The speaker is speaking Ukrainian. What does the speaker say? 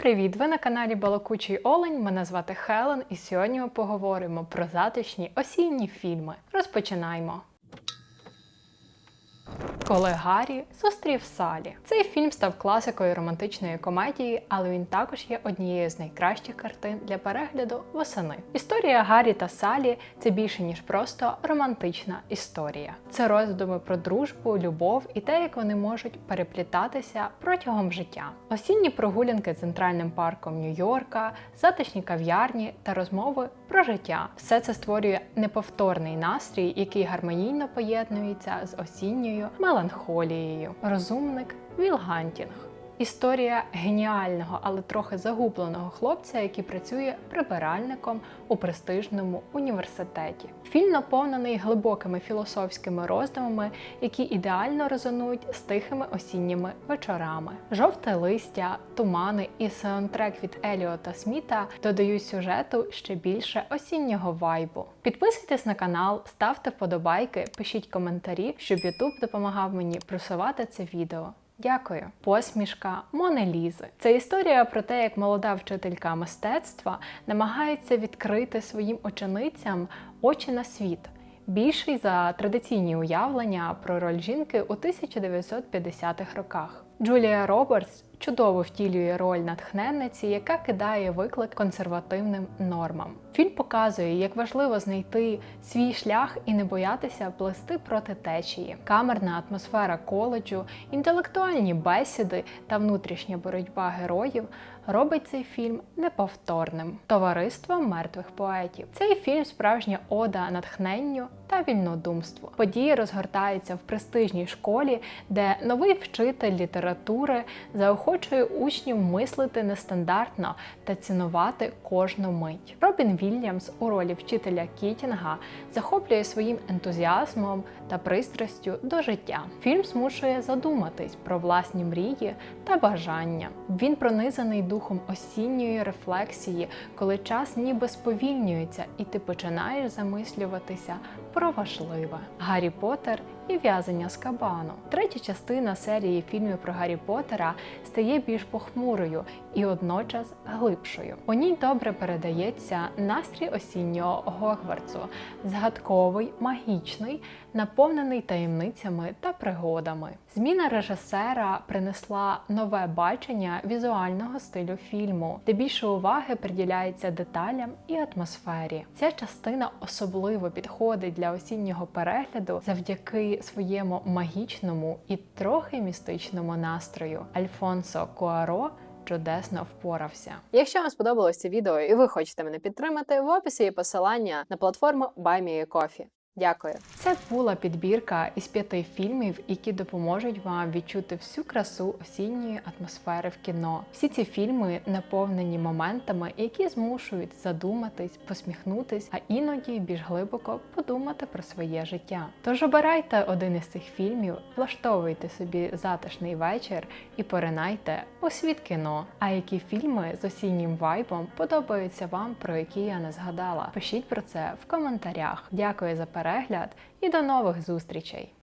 привіт! Ви на каналі Балакучий Олень. Мене звати Хелен, і сьогодні ми поговоримо про затишні осінні фільми. Розпочинаємо. Коли Гаррі зустрів Салі. Цей фільм став класикою романтичної комедії, але він також є однією з найкращих картин для перегляду восени. Історія Гаррі та Салі це більше ніж просто романтична історія. Це роздуми про дружбу, любов і те, як вони можуть переплітатися протягом життя. Осінні прогулянки центральним парком Нью-Йорка, затишні кав'ярні та розмови про життя. Все це створює неповторний настрій, який гармонійно поєднується з осінньою меланхолією. Розумник Віл Гантінг. Історія геніального, але трохи загубленого хлопця, який працює прибиральником у престижному університеті. Фільм наповнений глибокими філософськими роздумами, які ідеально резонують з тихими осінніми вечорами. Жовте листя, тумани і саундтрек від Еліота Сміта додають сюжету ще більше осіннього вайбу. Підписуйтесь на канал, ставте вподобайки, пишіть коментарі, щоб YouTube допомагав мені просувати це відео. Дякую. Посмішка Монелізи. Це історія про те, як молода вчителька мистецтва намагається відкрити своїм ученицям очі на світ. Більший за традиційні уявлення про роль жінки у 1950-х роках. Джулія Робертс чудово втілює роль натхненниці, яка кидає виклик консервативним нормам. Фільм показує, як важливо знайти свій шлях і не боятися плести проти течії. Камерна атмосфера коледжу, інтелектуальні бесіди та внутрішня боротьба героїв робить цей фільм неповторним. Товариство мертвих поетів. Цей фільм справжня ода натхненню та вільнодумству. Події розгортаються в престижній школі, де новий вчитель літератури заохочує учнів мислити нестандартно та цінувати кожну мить. Робін Вільямс у ролі вчителя Кітінга захоплює своїм ентузіазмом та пристрастю до життя. Фільм змушує задуматись про власні мрії та бажання. Він пронизаний духом осінньої рефлексії, коли час ніби сповільнюється, і ти починаєш замислюватися про важливе. Гаррі Поттер і в'язання з кабану. Третя частина серії фільмів про Гаррі Поттера стає більш похмурою і водночас глибшою. У ній добре передається настрій осіннього Гогвартсу, згадковий, магічний, наповнений таємницями та пригодами. Зміна режисера принесла нове бачення візуального стилю фільму, де більше уваги приділяється деталям і атмосфері. Ця частина особливо підходить для осіннього перегляду завдяки своєму магічному і трохи містичному настрою. Альфонсо Куаро чудесно впорався. Якщо вам сподобалось це відео і ви хочете мене підтримати, в описі є посилання на платформу BuyMeACoffee. Дякую. Це була підбірка із п'яти фільмів, які допоможуть вам відчути всю красу осінньої атмосфери в кіно. Всі ці фільми наповнені моментами, які змушують задуматись, посміхнутись, а іноді більш глибоко подумати про своє життя. Тож обирайте один із цих фільмів, влаштовуйте собі затишний вечір і поринайте у світ кіно. А які фільми з осіннім вайбом подобаються вам, про які я не згадала? Пишіть про це в коментарях. Дякую за перегляд і до нових зустрічей!